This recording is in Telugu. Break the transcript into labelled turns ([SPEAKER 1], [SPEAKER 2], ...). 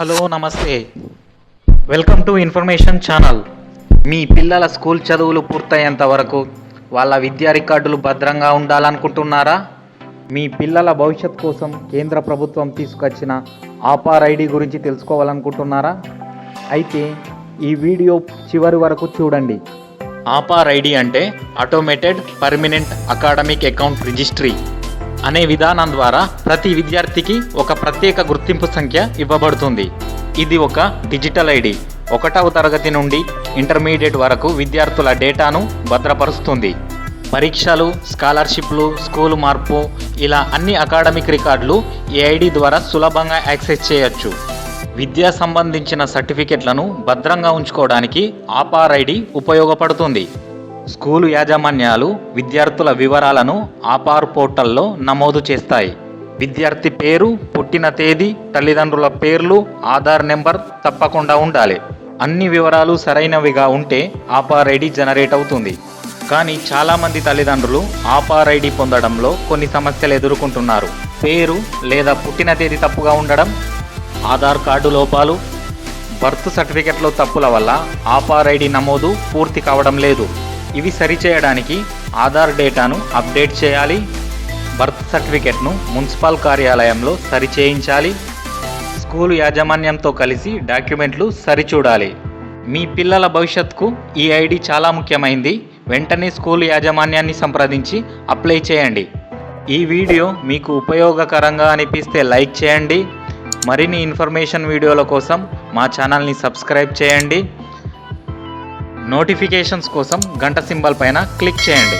[SPEAKER 1] హలో నమస్తే. వెల్కమ్ టు ఇన్ఫర్మేషన్ ఛానల్ మీ పిల్లల స్కూల్ చదువులు పూర్తయ్యేంత వరకు వాళ్ళ విద్యా రికార్డులు భద్రంగా ఉండాలనుకుంటున్నారా? మీ పిల్లల భవిష్యత్ కోసం కేంద్ర ప్రభుత్వం తీసుకొచ్చిన ఆపార్ ఐడి గురించి తెలుసుకోవాలనుకుంటున్నారా? అయితే ఈ వీడియో చివరి వరకు చూడండి. ఆపార్ ఐడి అంటే automated permanent academic account registry అనే విధానం ద్వారా ప్రతి విద్యార్థికి ఒక ప్రత్యేక గుర్తింపు సంఖ్య ఇవ్వబడుతుంది. ఇది ఒక డిజిటల్ ఐడి. ఒకటవ తరగతి నుండి ఇంటర్మీడియట్ వరకు విద్యార్థుల డేటాను భద్రపరుస్తుంది. పరీక్షలు స్కాలర్షిప్లు స్కూల్ మార్పు ఇలా అన్ని అకాడమిక్ రికార్డులు ఈ ఐడి ద్వారా సులభంగా యాక్సెస్ చేయొచ్చు. విద్యా సంబంధించిన సర్టిఫికెట్లను భద్రంగా ఉంచుకోవడానికి ఆపార్ ఐడి ఉపయోగపడుతుంది. స్కూలు యాజమాన్యాలు విద్యార్థుల వివరాలను ఆపార్ పోర్టల్లో నమోదు చేస్తాయి. విద్యార్థి పేరు పుట్టిన తేదీ తల్లిదండ్రుల పేర్లు ఆధార్ నెంబర్ తప్పకుండా ఉండాలి. అన్ని వివరాలు సరైనవిగా ఉంటే ఆపార్ ఐడి జనరేట్ అవుతుంది. కానీ చాలామంది తల్లిదండ్రులు ఆపార్ ఐడి పొందడంలో కొన్ని సమస్యలు ఎదుర్కొంటున్నారు. పేరు లేదా పుట్టిన తేదీ తప్పుగా ఉండడం ఆధార్ కార్డు లోపాలు బర్త్ సర్టిఫికెట్లో తప్పుల వల్ల ఆపార్ ఐడి నమోదు పూర్తి కావడం లేదు. ఇవి సరిచేయడానికి ఆధార్ డేటాను అప్డేట్ చేయాలి. బర్త్ సర్టిఫికెట్ను మున్సిపల్ కార్యాలయంలో సరిచేయించాలి. స్కూలు యాజమాన్యంతో కలిసి డాక్యుమెంట్లు సరిచూడాలి. మీ పిల్లల భవిష్యత్తుకు ఈ ఐడి చాలా ముఖ్యమైంది. వెంటనే స్కూల్ యాజమాన్యాన్ని సంప్రదించి అప్లై చేయండి. ఈ వీడియో మీకు ఉపయోగకరంగా అనిపిస్తే లైక్ చేయండి. మరిన్ని ఇన్ఫర్మేషన్ వీడియోల కోసం మా ఛానల్ని సబ్స్క్రైబ్ చేయండి. నోటిఫికేషన్స్ కోసం గంట సింబల్ పైన క్లిక్ చేయండి.